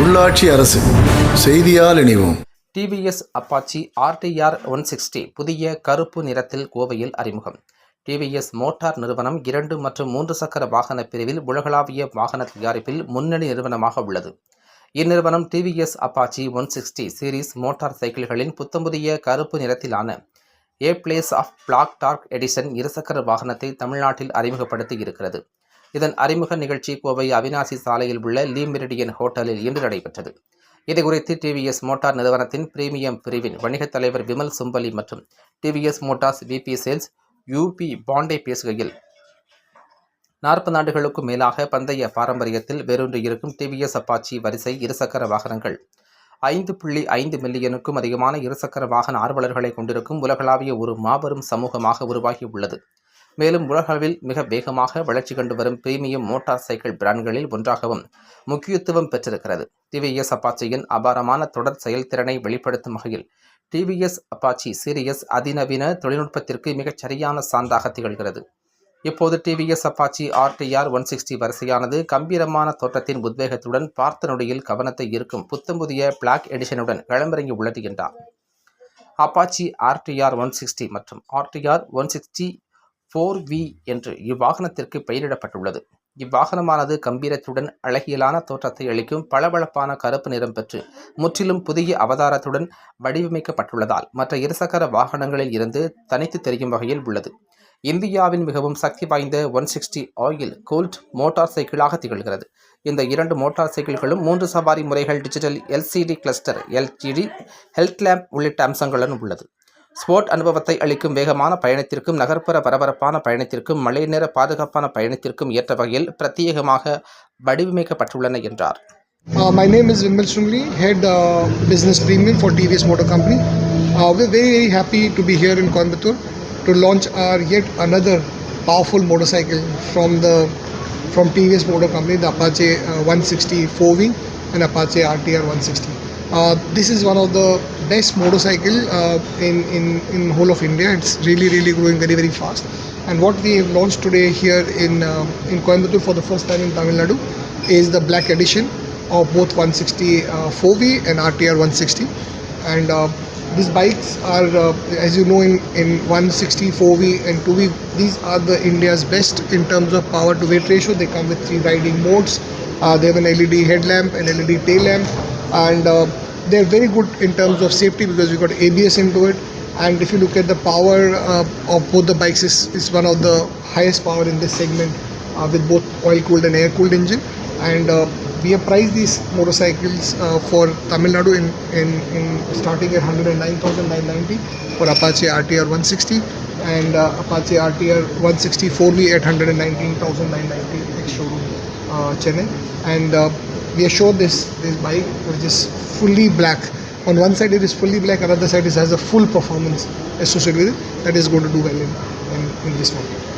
உள்ளாட்சி அரசு செய்தியால் இணைவோம். TVS Apache RTR one sixty புதிய கருப்பு நிறத்தில் கோவையில் அறிமுகம். டிவிஎஸ் மோட்டார் நிறுவனம் இரண்டு மற்றும் மூன்று சக்கர வாகன பிரிவில் உலகளாவிய வாகன தயாரிப்பில் முன்னணி நிறுவனமாக உள்ளது. இந்நிறுவனம் TVS Apache one sixty series motor சைக்கிள்களின் புத்தம்புதிய கருப்பு நிறத்திலான a blaze of black dark edition இருசக்கர வாகனத்தை தமிழ்நாட்டில் அறிமுகப்படுத்தி இருக்கிறது இதன் அறிமுக நிகழ்ச்சி கோவை அவினாசி சாலையில் உள்ள லீ மெரிடியன் ஹோட்டலில் இன்று நடைபெற்றது. இதுகுறித்து டிவிஎஸ் மோட்டார் நிறுவனத்தின் பிரீமியம் பிரிவின் வணிகத் தலைவர் விமல் சும்பலி மற்றும் TVS Motors VP sales UP Pandey பேசுகையில் நாற்பது ஆண்டுகளுக்கும் மேலாக பந்தய பாரம்பரியத்தில் வேரூன்றி இருக்கும் டிவிஎஸ் அப்பாச்சி வரிசை இருசக்கர வாகனங்கள் ஐந்து புள்ளி ஐந்து மில்லியனுக்கும் அதிகமான இருசக்கர வாகன ஆர்வலர்களை கொண்டிருக்கும் உலகளாவிய ஒரு மாபெரும் சமூகமாக உருவாகி உள்ளது. மேலும் உலகளவில் மிக வேகமாக வளர்ச்சி கண்டு வரும் பிரீமியம் மோட்டார் சைக்கிள் பிராண்ட்களில் ஒன்றாகவும் முக்கியத்துவம் பெற்றிருக்கிறது. டிவிஎஸ் அப்பாச்சியின் அபாரமான தொடர் செயல்திறனை வெளிப்படுத்தும் வகையில் டிவிஎஸ் அப்பாச்சி சீரியஸ் அதிநவீன தொழில்நுட்பத்திற்கு மிகச் சரியான சான்றாக திகழ்கிறது. இப்போது TVS Apache RTR one sixty வரிசையானது கம்பீரமான தோற்றத்தின் உத்வேகத்துடன் பார்த்த நொடியில் கவனத்தை ஈர்க்கும் புத்தம்புதிய பிளாக் எடிஷனுடன் களமிறங்கி உள்ளது என்றார். அப்பாச்சி ஆர்டிஆர் ஒன் சிக்ஸ்டி மற்றும் RTR one sixty four V என்று இவ்வாகனத்திற்கு பெயரிடப்பட்டுள்ளது. இவ்வாகனமானது கம்பீரத்துடன் அழகியலான தோற்றத்தை அளிக்கும் பளபளப்பான கருப்பு நிறம் பெற்று முற்றிலும் புதிய அவதாரத்துடன் வடிவமைக்கப்பட்டுள்ளதால் மற்ற இருசக்கர வாகனங்களில் இருந்து தனித்து தெரியும் வகையில் உள்ளது. இந்தியாவின் மிகவும் சக்தி வாய்ந்த one sixty oil cooled motor சைக்கிளாக திகழ்கிறது. இந்த இரண்டு மோட்டார் சைக்கிள்களும் மூன்று சவாரி முறைகள் digital LCD cluster LED headlamp உள்ளிட்ட அம்சங்களுடன் உள்ளது. ஸ்போர்ட் அனுபவத்தை அளிக்கும் வேகமான பயணத்திற்கும் நகர்ப்புற பரபரப்பான பயணத்திற்கும் மழை நேர பாதுகாப்பான பயணத்திற்கும் ஏற்ற வகையில் பிரத்யேகமாக வடிவமைக்கப்பட்டுள்ளன என்றார் Uh, my name is Vimal Shungli, Head uh, Business Premium for TVS Motor Company. Uh, we're very, very happy to be here in Coimbatore to launch our yet another powerful motorcycle from the from TVS Motor Company, the Apache uh, 160 4V and Apache RTR 160. Uh, this is one of the best motorcycle uh, in, in in whole of India. It's really, really growing very, very fast. And what we have launched today here in uh, in Coimbatore for the first time in Tamil Nadu is the black edition of both 160 uh, 4V and RTR 160. And these bikes are, uh, as you know, in, in 160 4V and 2V, these are the India's best in terms of power to weight ratio. They come with three riding modes. Uh, they have an LED headlamp, an LED tail lamp, and uh, they're very good in terms of safety because we've got ABS into it. And if you look at the power uh, of both the bikes, is is one of the highest power in this segment uh, with both oil cooled and air cooled engine. And uh, we have priced these motorcycles uh, for Tamil Nadu in, in, in starting at 109,990 for Apache RTR 160 and uh, Apache RTR 160 4V at 119,990 ex showroom Chennai. And uh, we are sure this this bike which is fully black. On one side it is fully black, another side it has a full performance associated with it that is going to do well in, in, in this market.